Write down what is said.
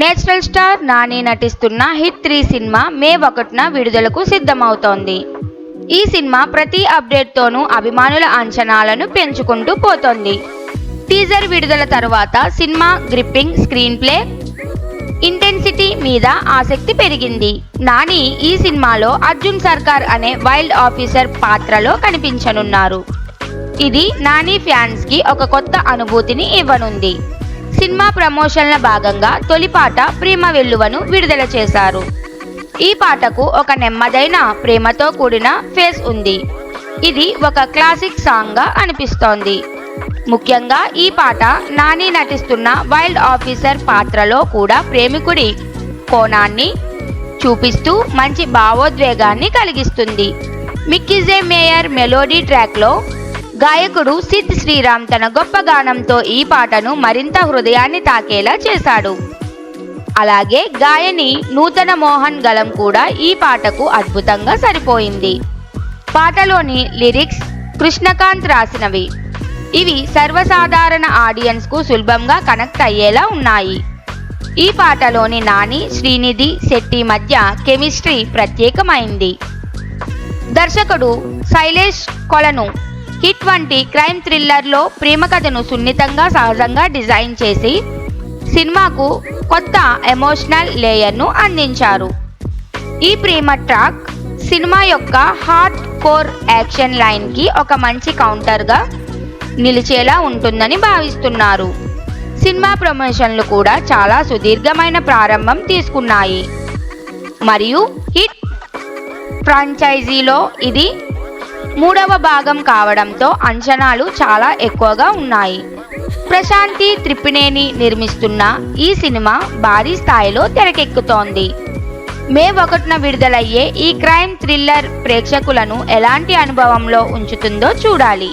Natural star Nani నటిస్తున్న hit three cinema మే ఒకటిన విడుదలకు సిద్ధమవుతోంది. ఈ సినిమా ప్రతి అప్డేట్తోనూ అభిమానుల అంచనాలను పెంచుకుంటూ పోతోంది. టీజర్ విడుదల తర్వాత cinema gripping screenplay intensity మీద ఆసక్తి పెరిగింది. నాని ఈ సినిమాలో అర్జున్ సర్కార్ అనే వైల్డ్ ఆఫీసర్ పాత్రలో కనిపించనున్నారు. ఇది నాని ఫ్యాన్స్కి ఒక కొత్త అనుభూతిని ఇవ్వనుంది. సినిమా ప్రమోషన్ల భాగంగా తొలి పాట ప్రేమ వెల్లువను విడుదల చేశారు. ఈ పాటకు ఒక నెమ్మదైన ప్రేమతో కూడిన ఫేస్ ఉంది. ఇది ఒక క్లాసిక్ సాంగ్గా అనిపిస్తోంది. ముఖ్యంగా ఈ పాట నాని నటిస్తున్న వైల్డ్ ఆఫీసర్ పాత్రలో కూడా ప్రేమికుడి కోణాన్ని చూపిస్తూ మంచి భావోద్వేగాన్ని కలిగిస్తుంది. మిక్కిజే మేయర్ మెలోడీ ట్రాక్లో గాయకుడు సిద్ శ్రీరామ్ తన గొప్ప గానంతో ఈ పాటను మరింత హృదయాన్ని తాకేలా చేశాడు. అలాగే గాయని నూతన మోహన్ గలం కూడా ఈ పాటకు అద్భుతంగా సరిపోయింది. పాటలోని లిరిక్స్ కృష్ణకాంత్ రాసినవి. ఇవి సర్వసాధారణ ఆడియన్స్కు సులభంగా కనెక్ట్ అయ్యేలా ఉన్నాయి. ఈ పాటలోని నాని శ్రీనిధి శెట్టి మధ్య కెమిస్ట్రీ ప్రత్యేకమైంది. దర్శకుడు శైలేష్ కొలను హిట్ వంటి క్రైమ్ థ్రిల్లర్లో ప్రేమ కథను సున్నితంగా సహజంగా డిజైన్ చేసి సినిమాకు కొత్త ఎమోషనల్ లేయర్ను అందించారు. ఈ ప్రేమ ట్రాక్ సినిమా యొక్క హార్ట్ కోర్ యాక్షన్ లైన్కి ఒక మంచి కౌంటర్గా నిలిచేలా ఉంటుందని భావిస్తున్నారు. సినిమా ప్రమోషన్లు కూడా చాలా సుదీర్ఘమైన ప్రారంభం తీసుకున్నాయి. మరియు హిట్ ఫ్రాంచైజీలో ఇది మూడవ భాగం కావడంతో అంచనాలు చాలా ఎక్కువగా ఉన్నాయి. ప్రశాంతి త్రిప్పినేని నిర్మిస్తున్న ఈ సినిమా భారీ స్థాయిలో తెరకెక్కుతోంది. మే ఒకటిన విడుదలయ్యే ఈ క్రైమ్ థ్రిల్లర్ ప్రేక్షకులను ఎలాంటి అనుభవంలో ఉంచుతుందో చూడాలి.